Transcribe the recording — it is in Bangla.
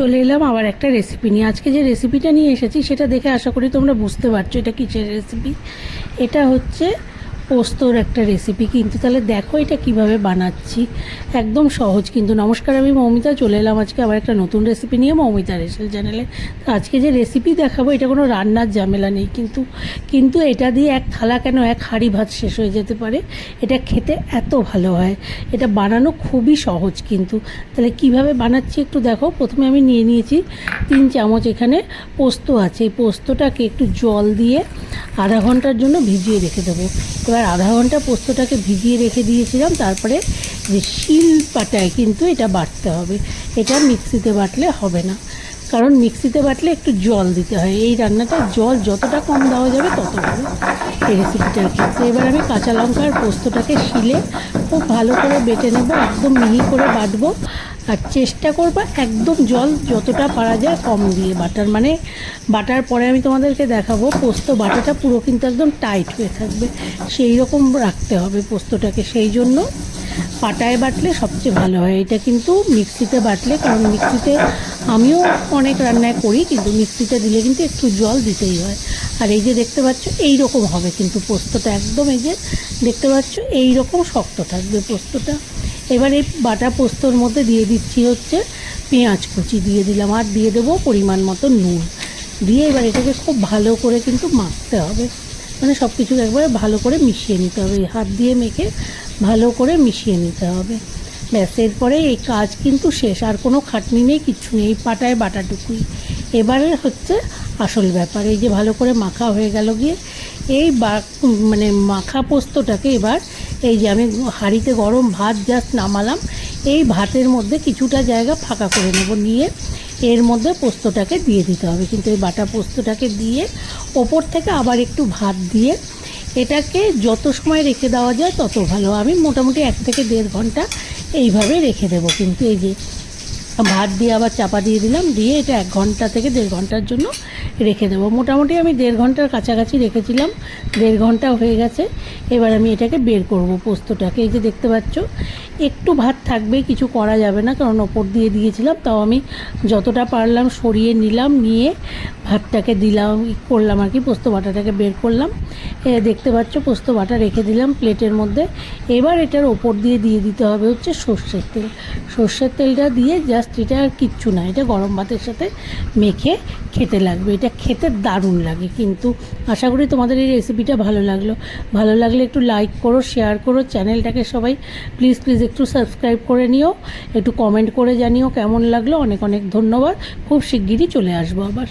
চলে এলাম আবার একটা রেসিপি নিয়ে। আজকে যে রেসিপিটা নিয়ে এসেছি, সেটা দেখে আশা করি তোমরা বুঝতে পারছ এটা কিসের রেসিপি এটা হচ্ছে পোস্তর একটা রেসিপি কিন্তু তাহলে দেখো এটা কীভাবে বানাচ্ছি। একদম সহজ কিন্তু। নমস্কার, আমি মৌমিতা, চলে এলাম আজকে আবার একটা নতুন রেসিপি নিয়ে মৌমিতা রেসেল চ্যানেলে তো আজকে যে রেসিপি দেখাবো, এটা কোনো রান্নার ঝামেলা নেই কিন্তু কিন্তু এটা দিয়ে এক থালা কেন এক হাঁড়ি ভাত শেষ হয়ে যেতে পারে? এটা খেতে এত ভালো হয়। এটা বানানো খুবই সহজ কিন্তু। তাহলে কীভাবে বানাচ্ছি একটু দেখো। প্রথমে আমি নিয়ে নিয়েছি তিন চামচ এখানে পোস্ত আছে। এই পোস্তটাকে একটু জল দিয়ে আধা ঘণ্টার জন্য ভিজিয়ে রেখে দেবো। এবার আধা ঘণ্টা পোস্তটাকে ভিজিয়ে রেখে দিয়েছিলাম, তারপরে যে শিল পাটায় কিন্তু এটা বাটতে হবে। এটা মিক্সিতে বাটলে হবে না। কারণ মিক্সিতে বাটলে একটু জল দিতে হয়। এই রান্নাটা জল যতটা কম দেওয়া যাবে তত ভালো এই রেসিপিটার ক্ষেত্রে এবার আমি কাঁচা লঙ্কা আর পোস্তটাকে শিলে খুব ভালো করে বেটে নেব, একদম মিহি করে বাটবো। আর চেষ্টা করবা একদম জল যতটা পারা যায় কম দিয়ে বাটার। মানে বাটার পরে আমি তোমাদেরকে দেখাবো, পোস্ত বাটাটা পুরো কিন্তু একদম টাইট হয়ে থাকবে। সেই রকম রাখতে হবে পোস্তটাকে, সেই জন্য পাটায় বাটলে সবচেয়ে ভালো হয়। এটা কিন্তু মিক্সিতে বাটলে, কারণ মিক্সিতে আমিও অনেক রান্নায় করি, কিন্তু মিক্সিতে দিলে কিন্তু একটু জল দিতেই হয়। আর এই যে দেখতে পাচ্ছ এই রকম হবে কিন্তু পোস্তটা একদম এই যে দেখতে পাচ্ছ এই রকম শক্ত থাকবে পোস্তটা। এবার এই বাটা পোস্তর মধ্যে দিয়ে দিচ্ছি হচ্ছে পেঁয়াজ কুচি, দিয়ে দিলাম। আর দিয়ে দেবো পরিমাণ মতো নুন। দিয়ে এবার এটাকে খুব ভালো করে কিন্তু মাখতে হবে। মানে সব কিছু একবারে ভালো করে মিশিয়ে নিতে হবে। হাত দিয়ে মেখে ভালো করে মিশিয়ে নিতে হবে। ব্যাস, এরপরে এই কাজ কিন্তু শেষ। আর কোনো খাটনি নেই, কিচ্ছু নেই। পাটায় বাটাটুকুই। এবারে হচ্ছে আসল ব্যাপার। এই যে ভালো করে মাখা হয়ে গেল গিয়ে, এই বা মানে মাখা পোস্তটাকে এবার এই যে আমি হাঁড়িতে গরম ভাত জাস্ট নামালাম, এই ভাতের মধ্যে কিছুটা জায়গা ফাঁকা করে নেব, নিয়ে এর মধ্যে পোস্তটাকে দিয়ে দিতে হবে। কিন্তু এই বাটা পোস্তটাকে দিয়ে ওপর থেকে আবার একটু ভাত দিয়ে এটাকে যত সময় রেখে দেওয়া যায় তত ভালো। আমি মোটামুটি এক থেকে দেড় ঘণ্টা এইভাবে রেখে দেব। কিন্তু এই যে ভাত দিয়ে আবার চাপা দিয়ে দিলাম, দিয়ে এটা এক ঘণ্টা থেকে দেড় ঘণ্টার জন্য রেখে দেবো। মোটামুটি আমি দেড় ঘণ্টার কাছাকাছি রেখেছিলাম, দেড় ঘণ্টা হয়ে গেছে। এবার আমি এটাকে বের করব পোস্তটাকে। এই যে দেখতে পাচ্ছ, একটু ভাত থাকবে, কিছু করা যাবে না, কারণ ওপর দিয়ে দিয়েছিলাম, তাও আমি যতটা পারলাম সরিয়ে নিলাম, নিয়ে ভাতটাকে দিলাম করলাম আর কি, পোস্ত বাটাটাকে বের করলাম। দেখতে পাচ্ছ, পোস্ত বাটা রেখে দিলাম প্লেটের মধ্যে। এবার এটার ওপর দিয়ে দিয়ে দিতে হবে হচ্ছে সর্ষের তেল। সর্ষের তেলটা দিয়ে জাস্ট এটা আর কিচ্ছু না, এটা গরম ভাতের সাথে মেখে খেতে লাগবে। এটা খেতে দারুণ লাগে কিন্তু। আশা করি তোমাদের এই রেসিপিটা ভালো লাগল। ভালো লাগলে একটু লাইক করো শেয়ার করো চ্যানেলটাকে সবাই প্লিজ প্লিজ একটু সাবস্ক্রাইব করে নিও। একটু কমেন্ট করে জানিও কেমন লাগল। অনেক অনেক ধন্যবাদ। খুব শিগগিরই চলে আসব আবার।